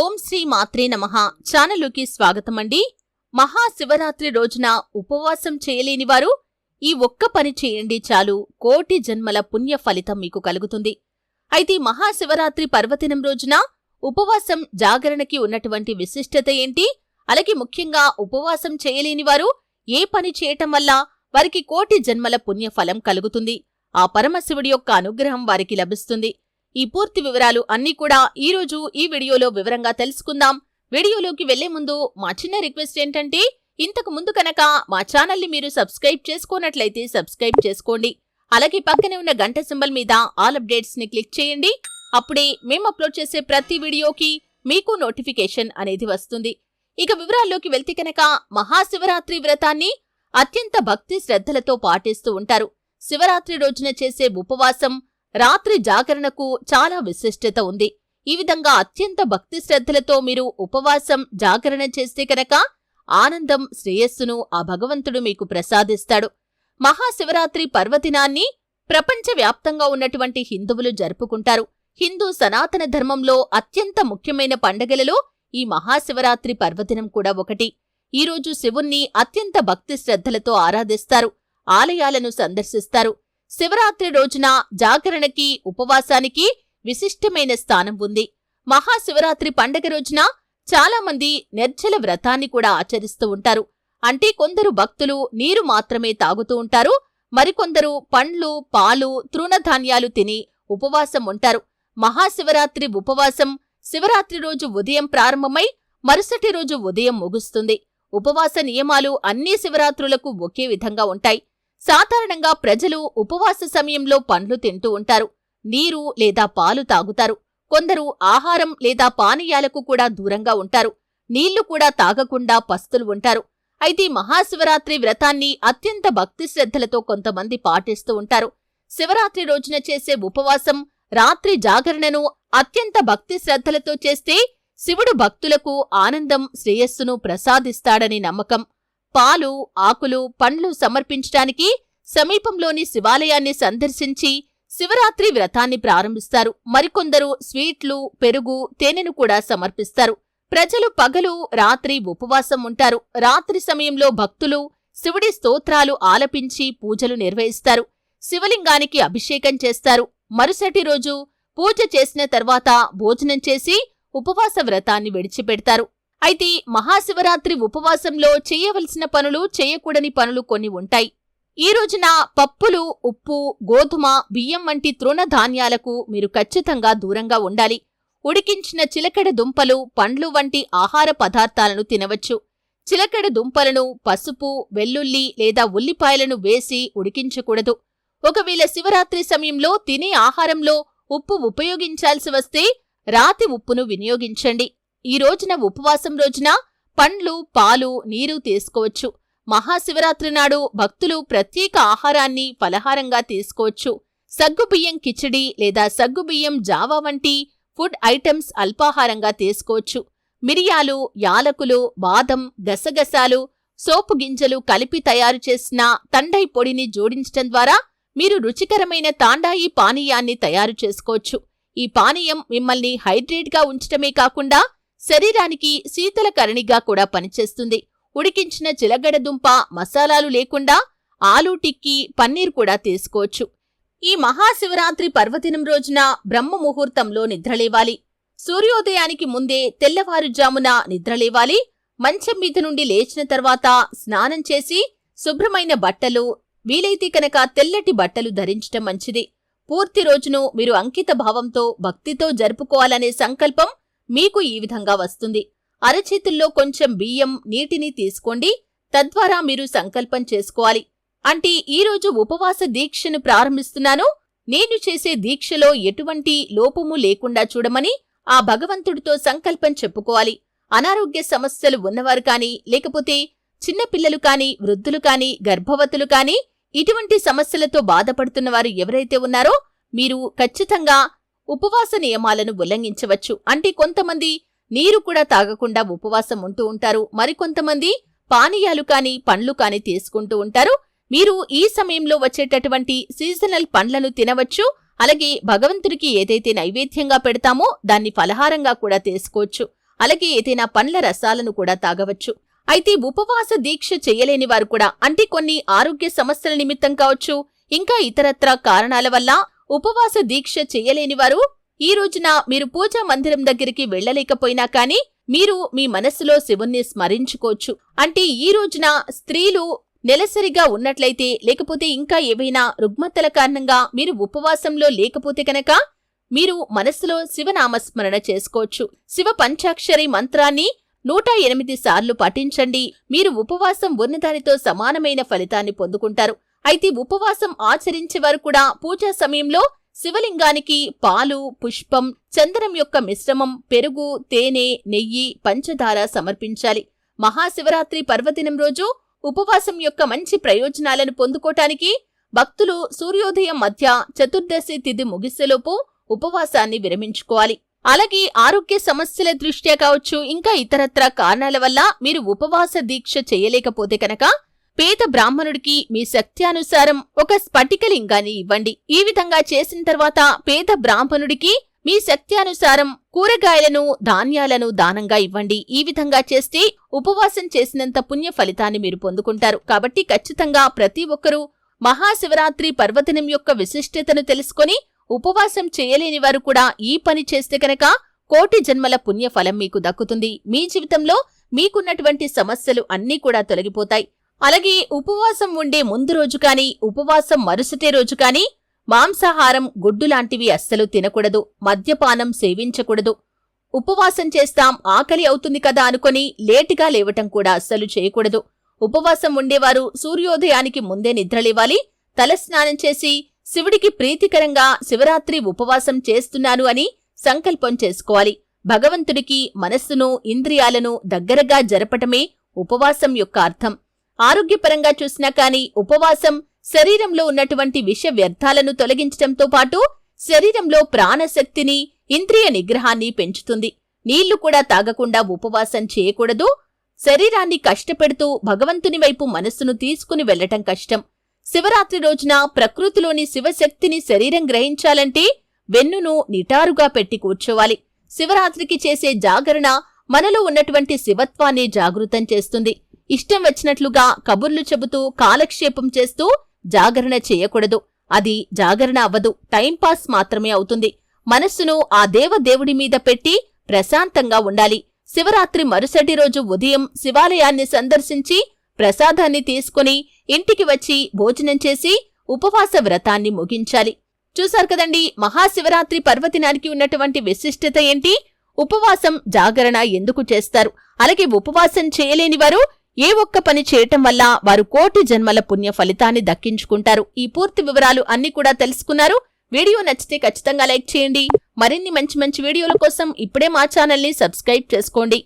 ఓం శ్రీ మాత్రే నమః. ఛానల్లోకి స్వాగతం అండి మహాశివరాత్రి రోజున ఉపవాసం చేయలేని వారు ఈ ఒక్క పని చేయండి చాలు. కోటి జన్మల పుణ్య ఫలితం మీకు కలుగుతుంది. అయితే మహాశివరాత్రి పర్వదినం రోజున ఉపవాసం జాగరణకి ఉన్నటువంటి విశిష్టత ఏంటి? అలాగే ముఖ్యంగా ఉపవాసం చేయలేని వారు ఏ పని చేయటం వల్ల వారికి కోటి జన్మల పుణ్య ఫలం కలుగుతుంది? ఆ పరమశివుడి యొక్క అనుగ్రహం వారికి లభిస్తుంది. ఈ పూర్తి వివరాలు అన్నీ కూడా ఈ రోజు ఈ వీడియోలో వివరంగా తెలుసుకుందాం. వీడియోలోకి వెళ్ళే ముందు మా చిన్న రిక్వెస్ట్ ఏంటంటే ఇంతకు ముందు కనుక మా ఛానల్ని మీరు సబ్స్క్రైబ్ చేసుకోనట్లయితే సబ్స్క్రైబ్ చేసుకోండి. అలాగే పక్కనే ఉన్న గంట సింబల్ మీద ఆల్ అప్డేట్స్ని క్లిక్ చేయండి. అప్పుడే మేము అప్లోడ్ చేసే ప్రతి వీడియోకి మీకు నోటిఫికేషన్ అనేది వస్తుంది. ఇక వివరాల్లోకి వెళ్తే కనుక మహాశివరాత్రి వ్రతాన్ని అత్యంత భక్తి శ్రద్ధలతో పాటిస్తూ ఉంటారు. శివరాత్రి రోజున చేసే ఉపవాసం రాత్రి జాగరణకు చాలా విశిష్టత ఉంది. ఈ విధంగా అత్యంత భక్తి శ్రద్ధలతో మీరు ఉపవాసం జాగరణ చేస్తే కనుక ఆనందం శ్రేయస్సును ఆ భగవంతుడు మీకు ప్రసాదిస్తాడు. మహాశివరాత్రి పర్వదినాన్ని ప్రపంచవ్యాప్తంగా ఉన్నటువంటి హిందువులు జరుపుకుంటారు. హిందూ సనాతన ధర్మంలో అత్యంత ముఖ్యమైన పండగలలో ఈ మహాశివరాత్రి పర్వదినం కూడా ఒకటి. ఈరోజు శివుణ్ణి అత్యంత భక్తి శ్రద్ధలతో ఆరాధిస్తారు. ఆలయాలను సందర్శిస్తారు. శివరాత్రి రోజున జాగరణకి ఉపవాసానికి విశిష్టమైన స్థానం ఉంది. మహాశివరాత్రి పండగ రోజున చాలా మంది నిర్జల వ్రతాన్ని కూడా ఆచరిస్తూ ఉంటారు. అంటే కొందరు భక్తులు నీరు మాత్రమే తాగుతూ ఉంటారు. మరికొందరు పండ్లు పాలు తృణధాన్యాలు తిని ఉపవాసం ఉంటారు. మహాశివరాత్రి ఉపవాసం శివరాత్రి రోజు ఉదయం ప్రారంభమై మరుసటి రోజు ఉదయం ముగుస్తుంది. ఉపవాస నియమాలు అన్ని శివరాత్రులకు ఒకే విధంగా ఉంటాయి. సాధారణంగా ప్రజలు ఉపవాస సమయంలో పండ్లు తింటూ ఉంటారు. నీరు లేదా పాలు తాగుతారు. కొందరు ఆహారం లేదా పానీయాలకు కూడా దూరంగా ఉంటారు. నీళ్ళు కూడా తాగకుండా పస్తులు ఉంటారు. అయితే మహాశివరాత్రి వ్రతాన్ని అత్యంత భక్తి శ్రద్ధలతో కొంతమంది పాటిస్తూ ఉంటారు. శివరాత్రి రోజున చేసే ఉపవాసం రాత్రి జాగరణను అత్యంత భక్తి శ్రద్ధలతో చేస్తే శివుడు భక్తులకు ఆనందం శ్రేయస్సును ప్రసాదిస్తాడని నమ్మకం. పాలు ఆకులు పండ్లు సమర్పించటానికి సమీపంలోని శివాలయాన్ని సందర్శించి శివరాత్రి వ్రతాన్ని ప్రారంభిస్తారు. మరికొందరు స్వీట్లు పెరుగు తేనెను కూడా సమర్పిస్తారు. ప్రజలు పగలు రాత్రి ఉపవాసం ఉంటారు. రాత్రి సమయంలో భక్తులు శివుడి స్తోత్రాలు ఆలపించి పూజలు నిర్వహిస్తారు. శివలింగానికి అభిషేకం చేస్తారు. మరుసటి రోజు పూజ చేసిన తర్వాత భోజనం చేసి ఉపవాస వ్రతాన్ని విడిచిపెడతారు. అయితే మహాశివరాత్రి ఉపవాసంలో చేయవలసిన పనులు చేయకూడని పనులు కొన్ని ఉంటాయి. ఈ రోజున పప్పులు ఉప్పు గోధుమ బియ్యం వంటి తృణధాన్యాలకు మీరు ఖచ్చితంగా దూరంగా ఉండాలి. ఉడికించిన చిలకడ దుంపలు పండ్లు వంటి ఆహార పదార్థాలను తినవచ్చు. చిలకడ దుంపలను పసుపు వెల్లుల్లి లేదా ఉల్లిపాయలను వేసి ఉడికించకూడదు. ఒకవేళ శివరాత్రి సమయంలో తినే ఆహారంలో ఉప్పు ఉపయోగించాల్సి వస్తే రాతి ఉప్పును వినియోగించండి. ఈ రోజున ఉపవాసం రోజున పండ్లు పాలు నీరు తీసుకోవచ్చు. మహాశివరాత్రి నాడు భక్తులు ప్రత్యేక ఆహారాన్ని ఫలహారంగా తీసుకోవచ్చు. సగ్గుబియ్యం కిచడి లేదా సగ్గుబియ్యం జావా వంటి ఫుడ్ ఐటమ్స్ అల్పాహారంగా తీసుకోవచ్చు. మిరియాలు యాలకులు బాదం గసగసాలు సోపు గింజలు కలిపి తయారు చేసిన తండై పొడిని జోడించటం ద్వారా మీరు రుచికరమైన తాండాయి పానీయాన్ని తయారు చేసుకోవచ్చు. ఈ పానీయం మిమ్మల్ని హైడ్రేట్గా ఉంచటమే కాకుండా శరీరానికి శీతలకరణిగా కూడా పనిచేస్తుంది. ఉడికించిన చిలగడదుంప మసాలాలు లేకుండా ఆలూ టిక్కీ పన్నీర్ కూడా తీసుకోవచ్చు. ఈ మహాశివరాత్రి పర్వదినం రోజున బ్రహ్మ ముహూర్తంలో నిద్రలేవాలి. సూర్యోదయానికి ముందే తెల్లవారుజామున నిద్రలేవాలి. మంచం మీద నుండి లేచిన తర్వాత స్నానం చేసి శుభ్రమైన బట్టలు వీలైతే కనుక తెల్లటి బట్టలు ధరించటం మంచిది. పూర్తి రోజును మీరు అంకిత భావంతో భక్తితో జరుపుకోవాలనే సంకల్పం మీకు ఈ విధంగా వస్తుంది. అరచేతుల్లో కొంచెం బియ్యం నీటిని తీసుకోండి. తద్వారా మీరు సంకల్పం చేసుకోవాలి. అంటే ఈరోజు ఉపవాస దీక్షను ప్రారంభిస్తున్నాను. నేను చేసే దీక్షలో ఎటువంటి లోపము లేకుండా చూడమని ఆ భగవంతుడితో సంకల్పం చెప్పుకోవాలి. అనారోగ్య సమస్యలు ఉన్నవారు కాని లేకపోతే చిన్నపిల్లలు కాని వృద్ధులు కాని గర్భవతులు కాని ఇటువంటి సమస్యలతో బాధపడుతున్నవారు ఎవరైతే ఉన్నారో మీరు ఖచ్చితంగా ఉపవాస నియమాలను ఉల్లంఘించవచ్చు. అంటే కొంతమంది నీరు కూడా తాగకుండా ఉపవాసం ఉంటూ ఉంటారు. మరికొంతమంది పానీయాలు కాని పండ్లు కాని తీసుకుంటూ ఉంటారు. మీరు ఈ సమయంలో వచ్చేటటువంటి సీజనల్ పండ్లను తినవచ్చు. అలాగే భగవంతుడికి ఏదైతే నైవేద్యంగా పెడతామో దాన్ని ఫలహారంగా కూడా తీసుకోవచ్చు. అలాగే ఏదైనా పండ్ల రసాలను కూడా తాగవచ్చు. అయితే ఉపవాస దీక్ష చేయలేని వారు కూడా అంటే కొన్ని ఆరోగ్య సమస్యల నిమిత్తం కావచ్చు ఇంకా ఇతరత్ర కారణాల వల్ల ఉపవాస దీక్ష చేయలేని వారు ఈ రోజున మీరు పూజా మందిరం దగ్గరికి వెళ్ళలేకపోయినా కానీ మీరు మీ మనస్సులో శివుణ్ణి స్మరించుకోవచ్చు. అంటే ఈ రోజున స్త్రీలు నెలసరిగా ఉన్నట్లయితే లేకపోతే ఇంకా ఏవైనా రుగ్మతల కారణంగా మీరు ఉపవాసంలో లేకపోతే కనుక మీరు మనస్సులో శివనామస్మరణ చేసుకోవచ్చు. శివ పంచాక్షరి మంత్రాన్ని నూట ఎనిమిది సార్లు పఠించండి. మీరు ఉపవాసం ఉన్నదానితో సమానమైన ఫలితాన్ని పొందుకుంటారు. అయితే ఉపవాసం ఆచరించేవారు కూడా పూజా సమయంలో శివలింగానికి పాలు పుష్పం చందనం యొక్క మిశ్రమం పెరుగు తేనె నెయ్యి పంచదార సమర్పించాలి. మహాశివరాత్రి పర్వదినం రోజు ఉపవాసం యొక్క మంచి ప్రయోజనాలను పొందుకోటానికి భక్తులు సూర్యోదయం మధ్య చతుర్దశి తిథి ముగిసేలోపు ఉపవాసాన్ని విరమించుకోవాలి. అలాగే ఆరోగ్య సమస్యల దృష్ట్యా కావచ్చు ఇంకా ఇతరత్ర కారణాల వల్ల మీరు ఉపవాస దీక్ష చేయలేకపోతే కనుక పేద బ్రాహ్మణుడికి మీ శక్త్యానుసారం ఒక స్ఫటికలింగాన్ని ఇవ్వండి. ఈ విధంగా చేసిన తర్వాత పేద బ్రాహ్మణుడికి మీ శక్త్యానుసారం కూరగాయలను ధాన్యాలను దానంగా ఇవ్వండి. ఈ విధంగా చేస్తే ఉపవాసం చేసినంత పుణ్య ఫలితాన్ని మీరు పొందుకుంటారు. కాబట్టి ఖచ్చితంగా ప్రతి ఒక్కరూ మహాశివరాత్రి పర్వదినం యొక్క విశిష్టతను తెలుసుకొని ఉపవాసం చేయలేని వారు కూడా ఈ పని చేస్తే కనుక కోటి జన్మల పుణ్య ఫలం మీకు దక్కుతుంది. మీ జీవితంలో మీకున్నటువంటి సమస్యలు అన్నీ కూడా తొలగిపోతాయి. అలాగే ఉపవాసం ఉండే ముందు రోజు కాని ఉపవాసం మరుసటి రోజు కాని మాంసాహారం గుడ్డు లాంటివి అస్సలు తినకూడదు మద్యపానం సేవించకూడదు. ఉపవాసం చేస్తాం ఆకలి అవుతుంది కదా అనుకొని లేటుగా లేవటం కూడా అస్సలు చేయకూడదు. ఉపవాసం ఉండేవారు సూర్యోదయానికి ముందే నిద్రలేవాలి తలస్నానం చేసి శివుడికి ప్రీతికరంగా శివరాత్రి ఉపవాసం చేస్తున్నాను అని సంకల్పం చేసుకోవాలి. భగవంతుడికి మనస్సును ఇంద్రియాలను దగ్గరగా జరపటమే ఉపవాసం యొక్క అర్థం. ఆరోగ్యపరంగా చూసినా కానీ ఉపవాసం శరీరంలో ఉన్నటువంటి విష వ్యర్థాలను తొలగించటంతో పాటు శరీరంలో ప్రాణశక్తిని ఇంద్రియ నిగ్రహాన్ని పెంచుతుంది. నీళ్ళు కూడా తాగకుండా ఉపవాసం చేయకూడదు. శరీరాన్ని కష్టపెడుతూ భగవంతుని వైపు మనస్సును తీసుకుని వెళ్ళటం కష్టం. శివరాత్రి రోజున ప్రకృతిలోని శివశక్తిని శరీరం గ్రహించాలంటే వెన్నును నిటారుగా పెట్టి కూర్చోవాలి. శివరాత్రికి చేసే జాగరణ మనలో ఉన్నటువంటి శివత్వాన్ని జాగృతం చేస్తుంది. ఇష్టం వచ్చినట్లుగా కబుర్లు చెబుతూ కాలక్షేపం చేస్తూ జాగరణ చేయకూడదు. అది జాగరణ అవ్వదు. టైంపాస్ మాత్రమే అవుతుంది. మనస్సును ఆ దేవదేవుడి మీద పెట్టి ప్రశాంతంగా ఉండాలి. శివరాత్రి మరుసటి రోజు ఉదయం శివాలయాన్ని సందర్శించి ప్రసాదాన్ని తీసుకుని ఇంటికి వచ్చి భోజనం చేసి ఉపవాస వ్రతాన్ని ముగించాలి. చూశారు కదండి మహాశివరాత్రి పర్వదినానికి ఉన్నటువంటి విశిష్టత ఏంటి? ఉపవాసం జాగరణ ఎందుకు చేస్తారు? అలాగే ఉపవాసం చేయలేని వారు ఏ ఒక్క పని చేయటం వల్ల వారు కోటి జన్మల పుణ్య ఫలితాన్ని దక్కించుకుంటారు. ఈ పూర్తి వివరాలు అన్ని కూడా తెలుసుకున్నారు. వీడియో నచ్చితే ఖచ్చితంగా లైక్ చేయండి. మరిన్ని మంచి మంచి వీడియోల కోసం ఇప్పుడే మా ఛానల్ని సబ్స్క్రైబ్ చేసుకోండి.